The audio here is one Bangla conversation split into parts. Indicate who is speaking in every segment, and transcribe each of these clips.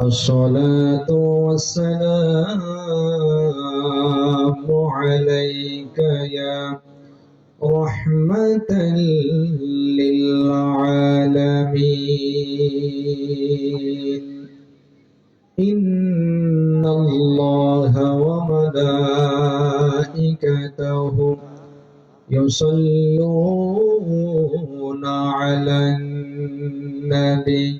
Speaker 1: الصلاة والسلام عليك يا رحمة للعالمين. إن الله وملائكته يصلون على النبي.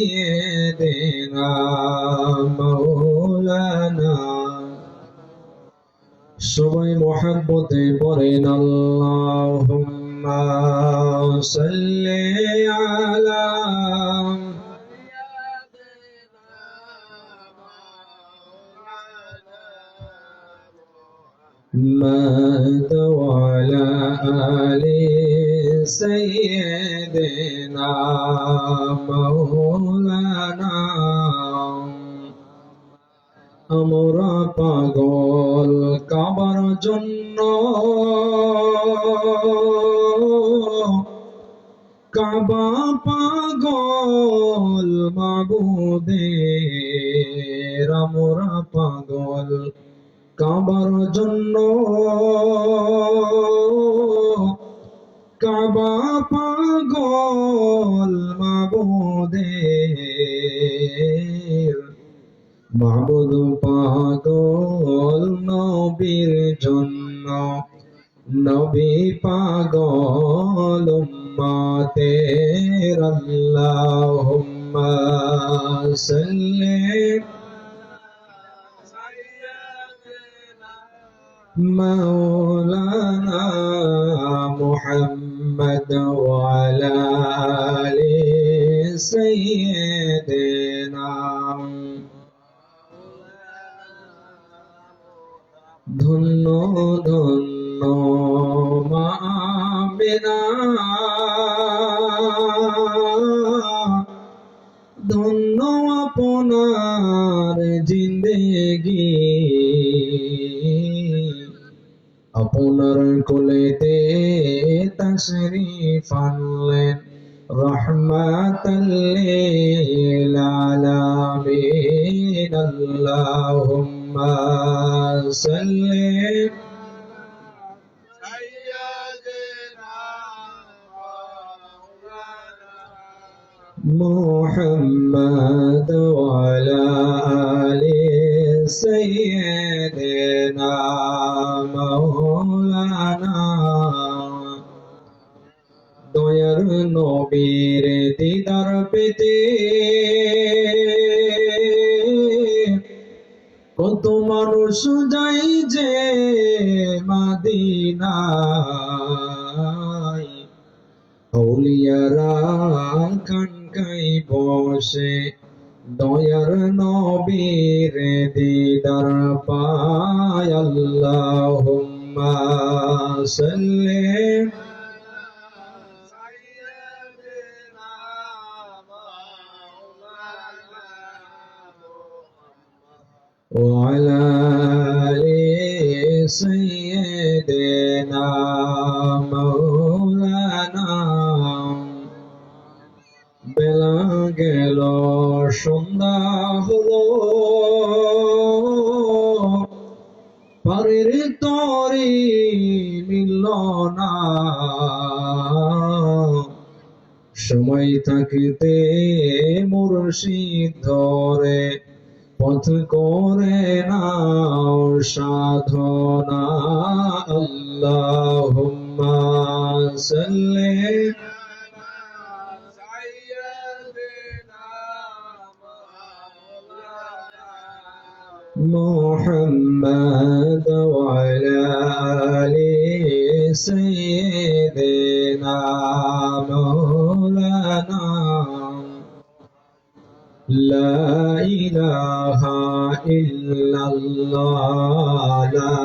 Speaker 1: দিয়ে দেনা মৌলানা সবাই মহাব্বতে পড়েন আল্লাহুম্মা সাল্লি محمد وعلى آل سيدنا مولانا আমরা পাগল কাবার জন্য কাবা পাগল মাবুদের আমরা পাগল কাবার জন্য। কাবা পাগল মাবুদের। মাবুদ পাগল নবীর জন্য। নবী পাগল উম্মাতের। আল্লাহুম্মা সাল্লি مولانا محمد وعلى آل سيدنا ধন্য ধন্য মামিনা ধন্য আপনার কোলেতে তশরিফ আনলেন রহমাতাল্লিল আলামিন আল্লাহুম্মা সাল্লি محمد وعلى آل سيدنا মাদিনায় আউলিয়ারা কানকাই বসে দয়ার নবীর দিদার পায়। আল্লাহুম্মা সাল্লি সময় থাকতে মুর্শিদ ধরে পথ করে নাও সাধনা আল্লাহুম্মা সাল্লি محمد وعلى آل سيدنا مولانا لا إله إلا الله لا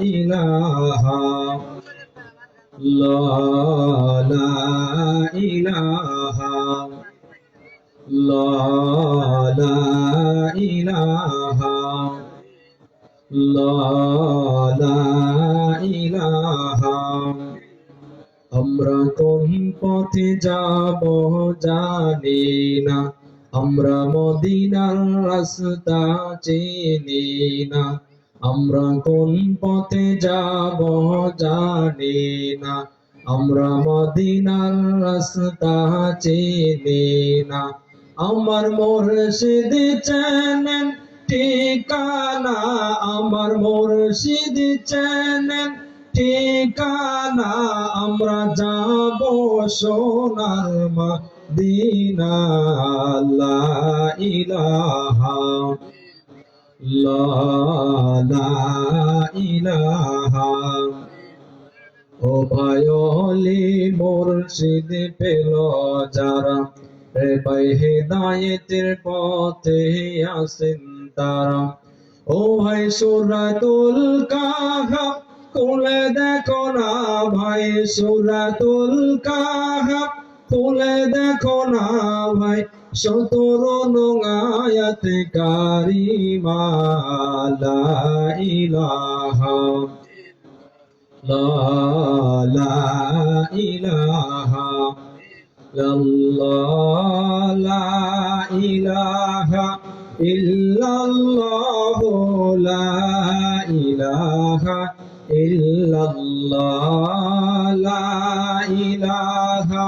Speaker 1: إله لا لا إله لا لا إله لا لا إله আমরা কোন পথে যাব জানি না আমরা মদিনার রাস্তা চিনি না, আমরা কোন পথে যাব জানি না, আমরা মদিনার রাস্তা চিনি না। আমার মুর্শিদ চেনেন ঠিকানা, আমার মুর্শিদ চেনেন ঠিকানা, আমরা যাব সোনার মদিনা লা ইলাহা লা লা ইলাহা। ও ভাইলি মুর্শিদ পেল যারা রে ভাই হেদায়েতের পথে আসেন তারা। ও ভাই সুরাতুল কাহাব খুলে দেখো না ভাই সুরাতুল কাহাব খুলে দেখো না ভাই সতর নঙায়াত কারিমা লা ইলাহা। লা ইলাহা। লা ইলাহা ইল্লাল্লাহ লা ইলাহা ইল্লাল্লাহ, লা ইলাহা।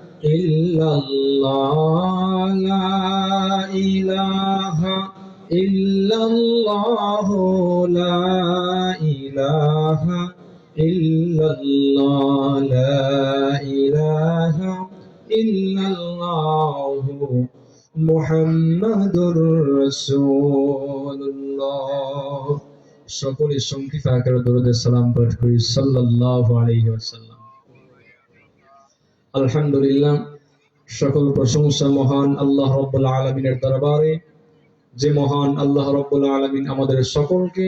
Speaker 1: ইল্লাল্লাহ, লা ইলাহা ইল্লাল্লাহ, লা ইলাহা ইল্লাল্লাহ, লা ইলাহা ইল্লাল্লাহ মুহাম্মাদুর রাসূলুল্লাহ। সকলে সংক্ষিপ্ত আকারে দরুদের সালাম পাঠ করি। সাল্লাল্লাহু আলাইহি ওয়াসাল্লাম। আলহামদুলিল্লাহ, সকল প্রশংসা মহান আল্লাহ রব্বুল আলমিনের দরবারে। যে মহান আল্লাহ রব্বুল আলমিন আমাদের সকলকে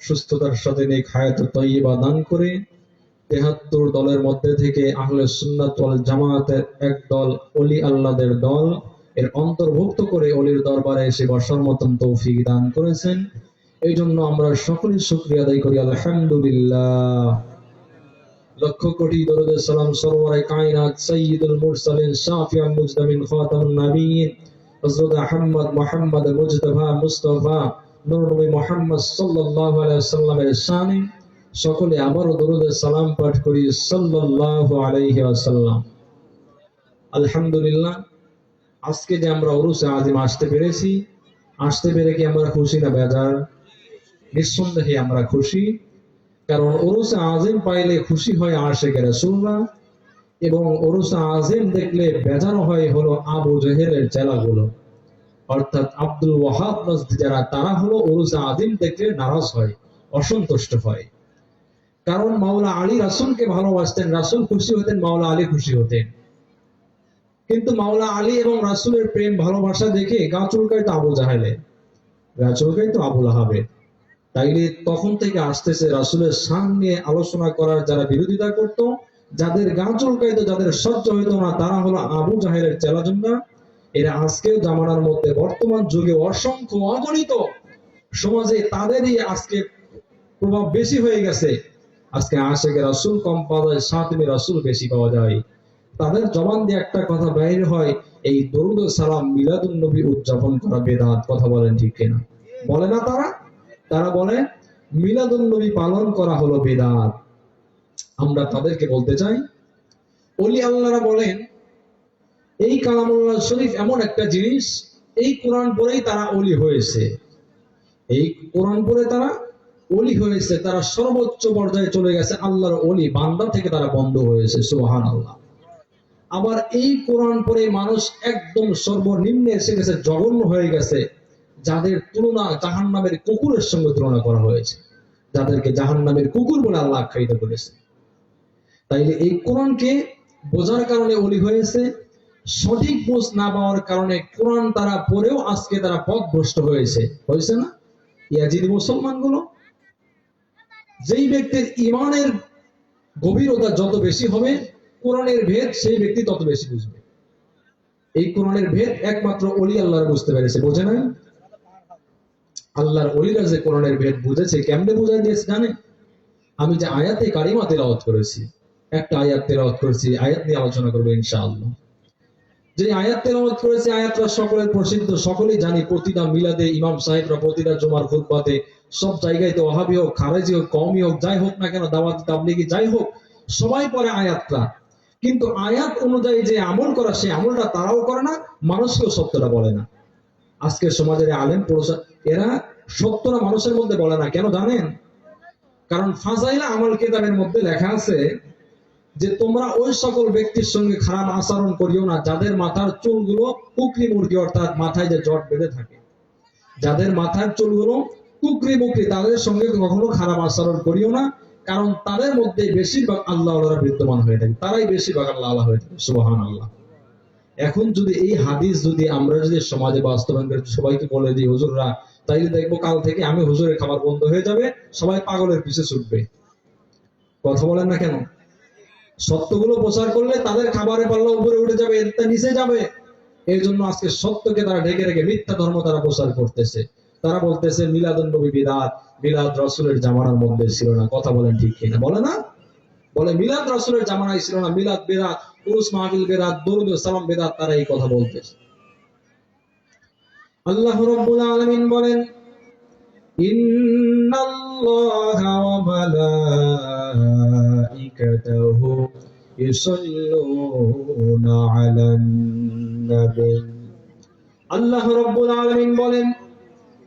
Speaker 1: সুস্থতার সাথে নেক হায়াত তৈবা দান করে, তেহাত্তর দলের মধ্যে থেকে আহলে সুন্নাত ওয়াল জামায়াতের এক দল অলি আল্লাহদের দল, এর অন্তর্ভুক্ত করে অলির দরবারে এসে বসার মতন তৌফিক দান করেছেন। এই জন্য আমরা সকলেই শুক্রিয়া আদায় করি, আলহামদুলিল্লাহ। লক্ষ কোটি দরুদের সালাম সরওয়ারে কায়নাত সাইয়্যিদুল মুরসালিন শাফিউল মুজদামিন খাতামুন নবিয়্যিন হযরত আহমদ মুহাম্মদ মুজতবা মুস্তাফা মুহাম্মদ সাল্লাল্লাহু আলাইহি ওয়াসাল্লামের শানে সকলে আবারও দরুদের সালাম পাঠ করি সাল্লাল্লাহু আলাইহি ওয়াসাল্লাম। আলহামদুলিল্লাহ, আজকে যে আমরা উরুসে আজিম আসতে পেরেছি, আসতে পেরে কি আমরা খুশি না বেজার? নিঃসন্দেহে আমরা খুশি। কারণ ওরুসে আজিম পাইলে খুশি হয় আশেকের রাসূলরা এবং ওরুসে আজিম দেখলে বেজানো হয় হলো আবু জেহেলের জেলাগুলো। অর্থাৎ আব্দুল ওয়াহাব যারা, তারা হলো ওরুসে আজিম দেখলে নারাজ হয়, অসন্তুষ্ট হয়। কারণ মাওলা আলী রাসূলকে ভালোবাসতেন, রাসুল খুশি হতেন, মাওলা আলী খুশি হতেন। কিন্তু মাওলা আলী এবং রাসুলের প্রেম ভালোবাসা দেখে গা চুলকায় তো আবু জাহেলে গা চুলকায় তো আবুল আহাবের তাইলে তখন থেকে আসতেছে রাসুলের সামনে আলোচনা করার যারা বিরোধিতা করত, যাদের গা চুলকাইতো যাদের সহ্য হইতো না, তারা হলো আবু জাহেলের চেলাজুন্ডা এরা আজকেও জামানার মধ্যে বর্তমান যুগে অসংখ্য অগণিত সমাজে তাদেরই আজকে প্রভাব বেশি হয়ে গেছে। আজকে আশেকে রাসুল কম পাওয়া যায় সাতমি রাসুল বেশি পাওয়া যায়। তাদের জবান দিয়ে একটা কথা বাইর হয়, এই দরুদ সালাম মিলাদুন নবী উদযাপন করা বেদাত, কথা বলেন ঠিক কিনা? বলে না তারা? তারা বলে, মিলাদুন নবী পালন করা হলো বেদাত। আমরা তাদেরকে বলতে চাই, অলি আল্লাহরা বলেন, এই কালামুল্লাহ শরীফ এমন একটা জিনিস, এই কোরআন পরেই তারা অলি হয়েছে। এই কোরআন পরে তারা অলি হয়েছে, তারা সর্বোচ্চ পর্যায়ে চলে গেছে, আল্লাহর অলি, বান্দা থেকে তারা বন্ধ হয়েছে সুহান আল্লাহ আবার এই কোরআন পড়ে মানুষ একদম সর্বনিম্নে এসে গেছে, জঘন্য হয়ে গেছে। যাদের তুলনা জাহান নামের কুকুরের সঙ্গে তুলনা করা হয়েছে। যাদেরকে জাহান নামের কুকুর বলে আল্লাহ আখ্যায়িত করেছে। তাইলে এই কোরআনকে বোঝার কারণে অলি হয়েছে, সঠিক বুঝ না পাওয়ার কারণে কোরআন তারা পড়েও আজকে তারা পথভ্রষ্ট হয়েছে। হয়েছে না? ইয়াজিদি মুসলমানগুলো যেই ব্যক্তির ইমানের গভীরতা যত বেশি হবে, কোরআনের ভেদ সেই ব্যক্তি তত বেশি বুঝবে। এই কোরআনের ভেদ একমাত্র অলি আল্লাহর বুঝতে পেরেছে। বোঝে না আল্লাহর অলিরা যে ভেদ বুঝেছে, কেমনে বুঝাই দিয়েছে জানে আমি যে আয়াতে কারিমা তেলাওয়াত করেছি, একটা আয়াত তেলাওয়াত করেছি আয়াত নিয়ে আলোচনা করব ইনশাআল্লাহ। যে আয়াত তেলাওয়াত করেছে, আয়াতটা সকলের প্রসিদ্ধ, সকলেই জানি, প্রতিটা মিলাদে ইমাম সাহেবরা, প্রতিটা জুমার খুতবাতে, সব জায়গায় তো ওহাবি হোক, খারেজি হোক কমই হোক, যাই হোক না কেন, দাওয়াত তাবলিগি যাই হোক, সবাই পড়ে আয়াতটা। কিন্তু আয়াত অনুযায়ী যে আমল করা, সেই আমলটা তারাও করে না, মানুষকেও সত্যটা বলে না। আজকের সমাজের আলেম এরা সত্যটা মানুষের মধ্যে বলে না। কেন জানেন? কারণ ফাজাইলা আমল কিতাবের মধ্যে লেখা আছে যে, তোমরা ওই সকল ব্যক্তির সঙ্গে খারাপ আচরণ করিও না, যাদের মাথার চুলগুলো কুকরি মুরগি অর্থাৎ মাথায় যে জট বেঁধে থাকে। যাদের মাথার চুলগুলো কুকরি মুকরি, তাদের সঙ্গে কখনো খারাপ আচরণ করিও না, কারণ তাদের মধ্যে বেশিরভাগ আল্লাহ আল্লাহরা বিদ্যমান হয়ে থাকে। তারাই বেশিরভাগ আল্লাহ আল্লাহ হয়ে থাকে সুবাহান আল্লাহ এখন যদি এই হাদিস যদি আমরা যদি সমাজে বাস্তবায়ন করে, সবাইকে বলে দিই, হুজুররা তাইলে দেখব কাল থেকে আমি হুজুরের খাবার বন্ধ হয়ে যাবে, সবাই পাগলের পিছে ছুটবে। কথা বলেন না কেন? সত্যগুলো প্রচার করলে তাদের খাবারে পাল্লা উপরে উঠে যাবে, এরটা নিচে যাবে। এই জন্য আজকে সত্যকে তারা ঢেকে রেখে মিথ্যা ধর্ম তারা প্রচার করতেছে। তারা বলতেছে, মিলাদুন নবী বিদাত, মিলাদ রসুলের জামানার মধ্যে ছিল না। কথা বলেন ঠিক কিনা? বলে না? বলে, মিলাদ রসুলের জামানায় ছিল না। মিলাদ বেরাত পুরুষ মাহবিল বেরাত দরুদ সালাম বেরাত তারা এই কথা বলতেছে। আল্লাহ রাব্বুল আলামিন বলেন, ইন্নাল্লাহা ওয়া মালাইকাতাহু ইউসাল্লুনা আলান নবী। আল্লাহ রাব্বুল আলামিন বলেন,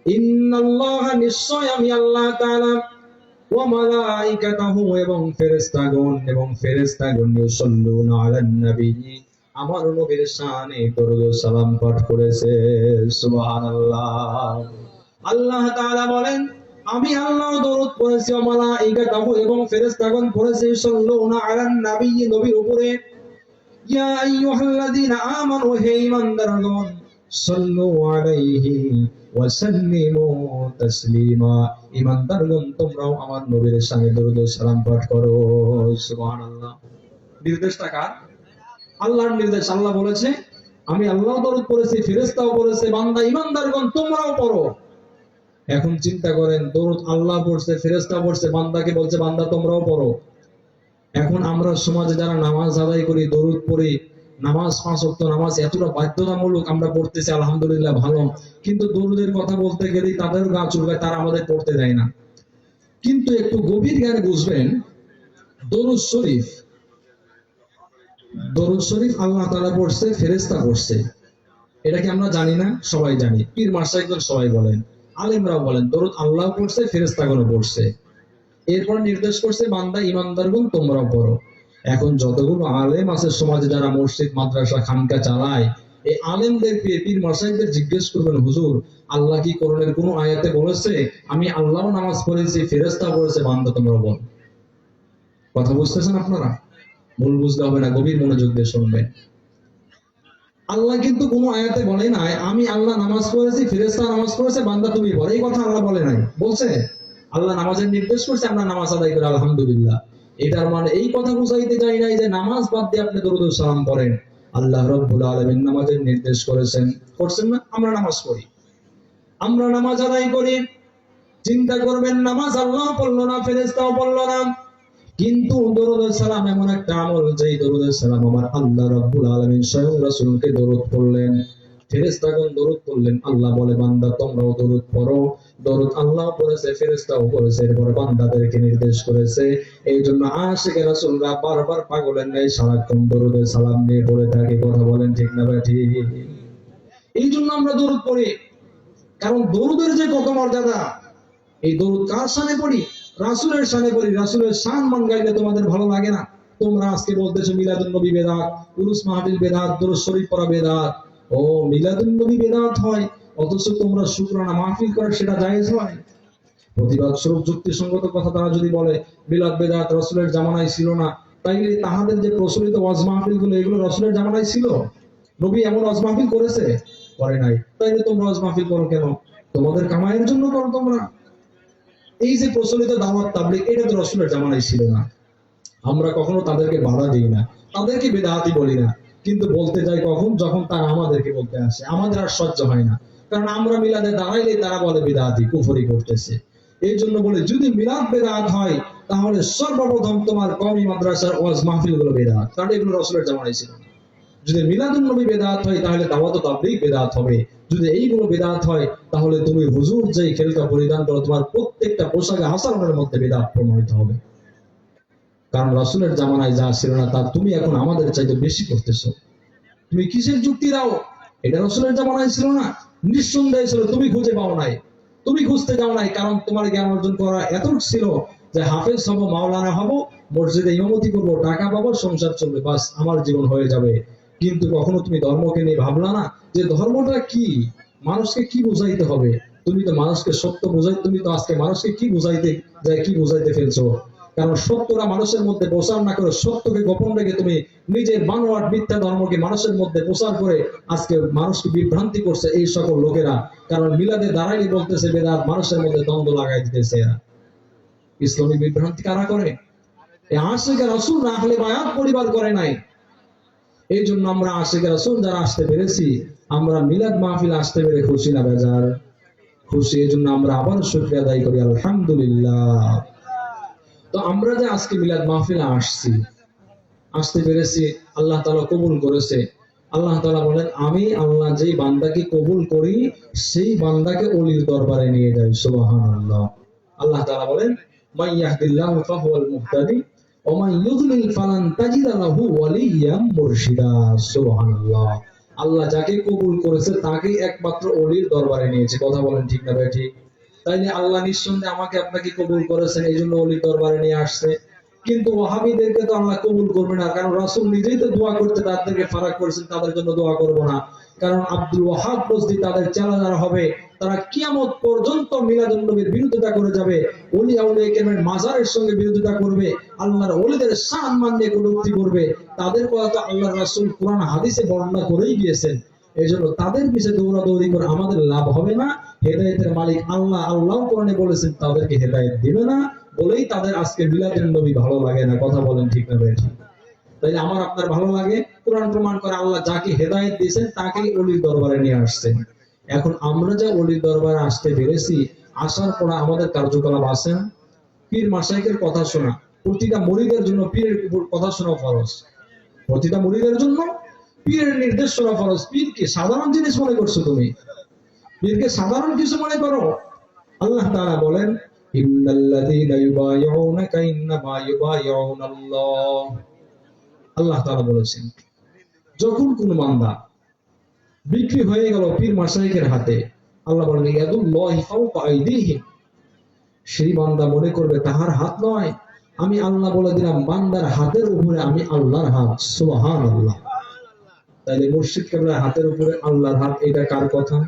Speaker 1: ইন্নাল্লাহা নিশ্চয় আমি আল্লাহ তাআলা ওয়া মালাইকাতাহু এবং ফেরেশতাগণ এবং ফেরেশতাগণ ইউসাল্লুনা আলান নবী। আমার নবীর শানে দরুদ সালাম পাঠ করেছে, সুবহানাল্লাহ। আল্লাহ তাআলা বলেন, আমি আল্লাহ দরুদ পড়েছি মালাইকাতাহু এবং ফেরেশতাগণ পড়েছে ইউসাল্লুনা আলান নবী নবীর উপরে। ইয়া আইয়ুহাল্লাযীনা আমানু, হে ঈমানদারগণ, সাল্লু আলাইহি ওয়া সাল্লিমু তাসলিমা। ঈমানদারগণ, তোমরাও আমার নবীর শানে দরুদ সালাম পাঠ করো, সুবহানাল্লাহ। নির্দেশটা কার? আল্লাহর নির্দেশ আল্লাহ বলেছে, আমি আল্লাহ দরুদ পড়েছি, ফেরেশতাও পড়েছে, বান্দা ঈমানদারগণ তোমরাও পড়ো। এখন চিন্তা করেন, দরুদ আল্লাহ পড়ছে, ফেরেশতা পড়ছে, বান্দাকে বলছে, বান্দা, তোমরাও পড়ো। এখন আমরা সমাজে যারা নামাজ আদায় করি, দরুদ পড়ি, নামাজ পাঁচ ওয়াক্ত নামাজ এতটা বাধ্যতামূলক আমরা পড়তেছি, আলহামদুলিল্লাহ ভালো। কিন্তু দরুদের কথা বলতে গেলেই তাদের গা চুলকায়, তারা আমাদের পড়তে দেয় না। কিন্তু একটু গভীর জ্ঞানে বুঝবেন, দরুদ শরীফ দরুদ শরীফ আল্লাহ তাআলা পড়ছে, ফেরেশতা পড়ছে। এটা কি আমরা জানি না? সবাই জানি। পীর মাসাইকগণ সবাই বলেন, আলেমরাও বলেন, দরুদ আল্লাহ পড়ছে, ফেরেশতাগণও পড়ছে। এরপর নির্দেশ করছে, বান্দা ইমানদারগণ তোমরাও পড়ো। এখন যতগুলো আলেম আছে সমাজে যারা মসজিদ, মাদ্রাসা, খানকা চালায়, এই আলেমদের পীর মাসাইকদের জিজ্ঞেস করবেন, হুজুর, আল্লাহ কি করণের কোনো আয়াতে বলেছে? আমি আল্লাহ নামাজ পড়েছি ফেরেশতা পড়েছে, বান্দা তোমরা বল কথা বুঝতেছেন আপনারা? ভুল বুঝতে হবে না, গভীর মনোযোগ দিয়ে শুনবেন। আল্লাহ কিন্তু কোনো আয়াতে বলে নাই, আমি আল্লাহ নামাজ পড়েছি, ফেরেশতা নামাজ পড়েছে, বান্দা তুমি পড়ো এই কথা আল্লাহ বলে নাই। বলছে, আল্লাহ নামাজের নির্দেশ করছে, আমরা নামাজ আদায় করি, আলহামদুলিল্লাহ। এটার মানে এই কথা বুঝাইতে চাই নাই যে নামাজ বাদ দিয়ে আপনি দরুদ সালাম করেন আল্লাহ রব্বুল আলামিন নামাজের নির্দেশ করেছেন। করছেন না? আমরা নামাজ পড়ি। আমরা নামাজ আদায় করি। চিন্তা করবেন, নামাজ আল্লাহ পড়ল না ফেরেস্তাও পড়ল না। কিন্তু দরুদ সালাম এমন একটা আমল যেই দরুদ সালাম আমার আল্লাহ রাব্বুল আলামিন স্বয়ং রাসূলকে দরুদ পড়লেন। দরুদ পড়লেন। আল্লাহ বলে, বান্দা, তোমরাও দরুদ পড়ো। দরুদ আল্লাহ পড়েছে পড়েছে। এরপরে বান্দাদেরকে নির্দেশ করেছে। এই জন্য আশিকে রাসূলরা বারবার পাগলের ন্যায় সারাক্ষণ দরুদের সালাম নিয়ে পড়ে থাকে। কথা বলেন ঠিক না ভাই? ঠিক। এই জন্য আমরা দরুদ পড়ি। কারণ দরুদের যে কত মর্যাদা, এই দরুদ কার সামনে পড়ি? রাসুলের সামনে পড়ি রাসুলের শান মান গাইলে তোমাদের ভালো লাগে না। তোমরা আজকে বলতেছো মিলাদুন নবী বেদাত, উরুস মাহফিল বেদাত, দরুদ শরীফ পড়া বেদাত। ও মিলাদুন নবী বেদাত হয়, অথচ তোমরা শুকরানা মাহফিল করে সেটা জায়েজ হয়। প্রতিবাদ স্বরূপ যুক্তিসঙ্গত কথা তারা যদি বলে, মিলাদ বেদাত রসুলের জামানায় ছিল না, তাইলে তাহাদের যে প্রচলিত ওয়াজ মাহফিলগুলো এগুলো রসুলের জামানায় ছিল? নবী এমন ওয়াজ মাহফিল করেছে? করে নাই। তাইলে তোমরা ওয়াজ মাহফিল করো কেন? তোমাদের কামাইয়ের জন্য করো তোমরা। এই যে প্রচলিত দাওয়াত তাবলিগ, এটা তো রসুলের জামানায় ছিল না। আমরা কখনো তাদেরকে বাধা দিই না, তাদেরকে বেদাহাতি বলি না। কিন্তু বলতে যাই কখন? যখন তারা আমাদেরকে বলতে আসে। আমাদের আর সহ্য হয় না। কারণ আমরা মিলাদে দাঁড়াইলে তারা বলে বেদাহাতি, কুফরি করতেছে। এই জন্য বলে, যদি মিলাদ বেদাত হয়, তাহলে সর্বপ্রথম তোমার কমি মাদ্রাসার ওয়াজ মাহফিলগুলো বেদাত কারণ এগুলো রসুলের জামানায় ছিল না। যদি মিলাদুন নবী বেদাত হয়, তাহলে দাওয়াত তাবলিগ বেদাত হবে। যদি এইগুলো বেদাত হয়, তাহলে তুমি হুজুর যেই খেলকা পরিধান করো, তোমার প্রত্যেকটা পোশাকে আচরণের মধ্যে বেদাত প্রমাণিত হবে। কারণ রাসূলের জামানায় যা ছিল না, তা তুমি এখন আমাদের চাইতে বেশি করতেছো। তুমি কিসের যুক্তি দাও? এটা রাসূলের জামানায় ছিল না। নিঃসন্দেহে ছিল, তুমি খুঁজে পাও নাই। তুমি খুঁজতে যাও নাই, কারণ তোমার জ্ঞান অর্জন করা এত ছিল যে হাফেজ হব, মাওলানা হব, মসজিদে ইমামতি করব, টাকা পাবো, সংসার চলবে, বাস, আমার জীবন হয়ে যাবে। কিন্তু কখনো তুমি ধর্মকে নিয়ে ভাবলা না যে ধর্মটা কি? মানুষকে কি বুঝাইতে হবে? তুমি তো মানুষকে সত্য বুঝাই, তুমি তো আজকে মানুষকে কি বুঝাইতে যায় কি বুঝাইতে ফেলছো? কারণ সত্যরা মানুষের মধ্যে প্রচার না করে সত্যকে গোপন রেখে তুমি নিজের বানোয়াট মিথ্যা ধর্মকে মানুষের মধ্যে প্রচার করে আজকে মানুষকে বিভ্রান্তি করছে এই সকল লোকেরা। কারণ মিলাদে দাঁড়াইনি বলতেছে বেদাত, মানুষের মধ্যে দ্বন্দ্ব লাগাই দিতেছে এরা। ইসলামী বিভ্রান্তি কারা করে? আশিকে রসুল না হলে বায়াত পরিবার করে নাই। এই জন্য আমরা আশিকে রসুল যারা আসতে পেরেছি। আমরা মিলাদ মাহফিল আসতে পেরে খুশি না বেজার? খুশি এই জন্য আমরা আবার শুক্রিয়া আদায় করি, আলহামদুলিল্লাহ। তো আমরা যে আজকে মিলাদ মাহফিলে আসছি, আসতে পেরেছি, আল্লাহ তালা কবুল করেছে। আল্লাহ তালা বলেন, আমি আল্লাহ যেই বান্দাকে কবুল করি, সেই বান্দাকে অলির দরবারে নিয়ে যাই। সুবহানাল্লাহ। আল্লাহ আল্লাহ তালা বলেন মাইয়াহদিল্লাহ ফাহুয়াল মুহতাদি ফালান ওয়ালিয়্যাম মুরশিদা, সুবহানাল্লাহ। আল্লাহ যাকে কবুল করেছে তাকে একমাত্র দরবারে নিয়েছে। কথা বলেন ঠিক না ভাই, ঠিক? আল্লাহ নিঃসন্দেহে আমাকে আপনাকে কবুল করেছেন এই জন্য অলির দরবারে নিয়ে আসছে। কিন্তু ওয়াহাবিদেরকে তো আল্লাহ কবুল করবে না, কারণ রাসূল নিজেই তো দোয়া করতে তাদেরকে ফারাক করেছেন, তাদের জন্য দোয়া করব না। কারণ আব্দুল ওয়াহাব বসদি তাদের চেলা হবে। তারা কিয়ামত পর্যন্ত নবীর বিরোধিতা করে যাবে। ওলি আউলিয়া কেরামের মাজারের সঙ্গে বিরোধিতা করবে। আল্লাহর ওলিদের সম্মান নিয়ে কটূক্তি করবে। তাদের কথা তো আল্লাহর রাসূল কোরআন হাদিসে বর্ণনা করেই গিয়েছেন। এই জন্য তাদের পিছিয়ে দৌড়াদৌড়ি করে আমাদের লাভ হবে না। হেদায়েতের মালিক আল্লাহ আল্লাহ কোরআনে বলেছেন, তাদেরকে হেদায়েত দিবে না। বলেই তাদের আজকে মিলাদের নবী ভালো লাগে না। কথা বলেন ঠিক না ভাই? ঠিক তাইলে আমার আপনার ভালো লাগে? কোরআন প্রমাণ করে আল্লাহ যাকে হেদায়েত দিয়েছেন, তাকেই অলির দরবারে নিয়ে আসছেন। এখন আমরা যা অলির দরবারে আসতে পেরেছি, আসার পর আমাদের কার্যকলাপ আছে। না? পীর মাসাইকের কথা শোনা, প্রতিটা মরিদের জন্য পীরের কথা শোনা ফরজ। প্রতিটা মরিদের জন্য পীরের নির্দেশ শোনা ফরজ। পীর কি সাধারণ জিনিস মনে করছ তুমি? পীরকে সাধারণ কিছু মনে করো? আল্লাহ তাআলা বলেন আল্লাহ তাআলা বলেছেন, যখন কোন বান্দা বিক্রি হয়ে গেল পীর মাসাইকের হাতে। আল্লাহ বলেন সেই বান্দা মনে করবে, তাহার হাত নয়। আমি আল্লাহ বলে দিলাম, বান্দার হাতের উপরে আমি আল্লাহর হাত। সুবহানাল্লাহ। তাইলে মুর্শিদ কেবলার হাতের উপরে আল্লাহর হাত এটা কার কথা?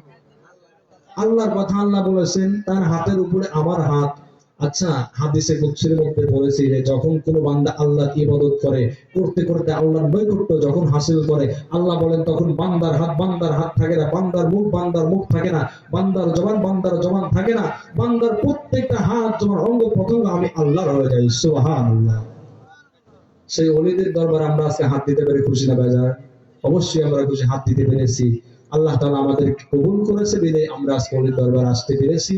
Speaker 1: আল্লাহর কথা আল্লাহ বলেছেন, তার হাতের উপরে আমার হাত আচ্ছা হাদিসে কুদসির মধ্যে বলেছি যে যখন কোন বান্দা আল্লাহ ইবাদত করে, করতে করতে আল্লাহর নৈকট্য যখন হাসিল করে, আল্লাহ বলেন তখন বান্দার হাত বান্দার হাত থাকে না, বান্দার মুখ বান্দার মুখ থাকে না, বান্দার জবান বান্দার জবান থাকে না, বান্দার প্রত্যেকটা হাত তোমার অঙ্গ প্রত্যঙ্গ আমি আল্লাহর হয়ে যাই, সুবহানাল্লাহ। সেই অলিদের দরবার আমরা আজকে হাত দিতে পেরে খুশি না বাজার অবশ্যই আমরা খুশি, হাত দিতে পেরেছি। আল্লাহ তাআলা আমাদের কবুল করেছে বিদে আমরা আজকে অলির দরবার আসতে পেরেছি।